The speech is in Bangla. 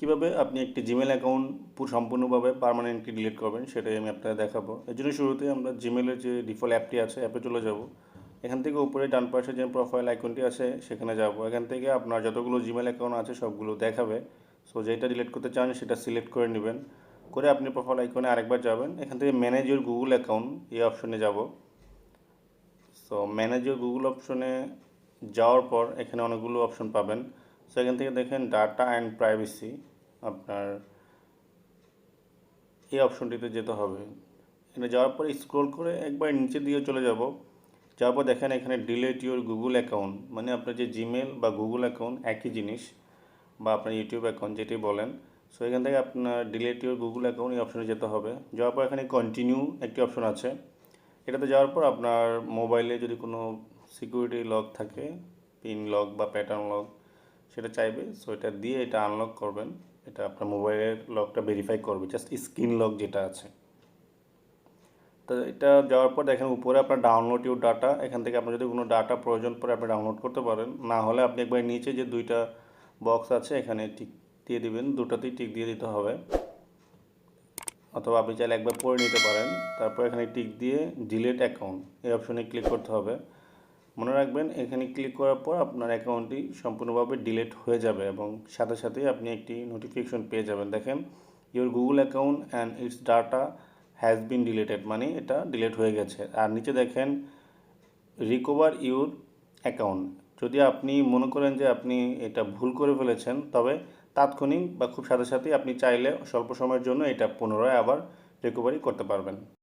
কীভাবে আপনি একটি জিমেল অ্যাকাউন্ট পুরো সম্পূর্ণভাবে পার্মানেন্টলি ডিলিট করবেন, সেটাই আমি আপনাকে দেখাবো। এর জন্য শুরুতে আমরা জিমেলের যে ডিফল্ট অ্যাপটি আছে অ্যাপে চলে যাব। এখান থেকে উপরে ডান পাশে যে প্রোফাইল আইকনটি আছে, সেখানে যাব। এখান থেকে আপনার যতগুলো জিমেল অ্যাকাউন্ট আছে, সবগুলো দেখাবে। সো যেটা ডিলিট করতে চান, সেটা সিলেক্ট করে নেবেন। করে আপনি প্রোফাইল আইকনে আরেকবার যাবেন। এখান থেকে ম্যানেজ ইউর গুগল অ্যাকাউন্ট এই অপশনে যাব। সো ম্যানেজ ইউর গুগল অপশনে যাওয়ার পর এখানে অনেকগুলো অপশন পাবেন। সো এখান থেকে দেখেন ডাটা অ্যান্ড প্রাইভেসি আপনার এই অপশনটিতে যেতে হবে। এখানে যাওয়ার পরে স্ক্রল করে একবার নিচে দিয়ে চলে যাব। যাওয়ার পর দেখেন এখানে ডিলেট ইউর গুগল অ্যাকাউন্ট মানে আপনার যে জিমেল বা গুগল অ্যাকাউন্ট একই জিনিস বা আপনার ইউটিউব অ্যাকাউন্ট যেটি বলেন। সো এখান থেকে আপনার ডিলেট ইউর গুগল অ্যাকাউন্ট এই অপশনে যেতে হবে। যাওয়ার পর এখানে কন্টিনিউ একটি অপশন আছে। এটাতে যাওয়ার পর আপনার মোবাইলে যদি কোনো সিকিউরিটি লক থাকে পিন লক বা প্যাটার্ন লক সেটা চাইবে সো এটা দিয়ে এটা আনলক করবেন, এটা আপনার মোবাইলের লকটা ভেরিফাই করবে জাস্ট স্ক্রিন লক যেটা আছে। তো এটা যাওয়ার পর দেখেন উপরে আপনার ডাউনলোড ইউর ডাটা এখান থেকে আপনার যদি কোনো ডাটা প্রয়োজন পড়ে আপনি ডাউনলোড করতে পারেন, না হলে আপনি একবার নিচে যে দুইটা বক্স আছে এখানে টিক দিয়ে দিবেন, দুটাতেই টিক দিয়ে দিতে হবে। অথবা আপনি চাইলে একবার পড়ে নিতে পারেন, তারপর এখানে টিক দিয়ে ডিলেট অ্যাকাউন্ট এই অপশনে ক্লিক করতে হবে। মনে রাখবেন, এখানে ক্লিক করার পর আপনার অ্যাকাউন্টটি সম্পূর্ণভাবে ডিলেট হয়ে যাবে এবং সাথে সাথে আপনি একটি নোটিফিকেশন পেয়ে যাবেন। দেখেন your Google account and it's data has been deleted মানে এটা ডিলেট হয়ে গেছে। আর নিচে দেখেন রিকভার ইউর অ্যাকাউন্ট যদি আপনি মনে করেন যে আপনি এটা ভুল করে ফেলেছেন, তবে তাৎক্ষণিক বা খুব সাথে সাথেই আপনি চাইলে স্বল্প সময়ের জন্য এটা পুনরায় আবার রিকভারি করতে পারবেন।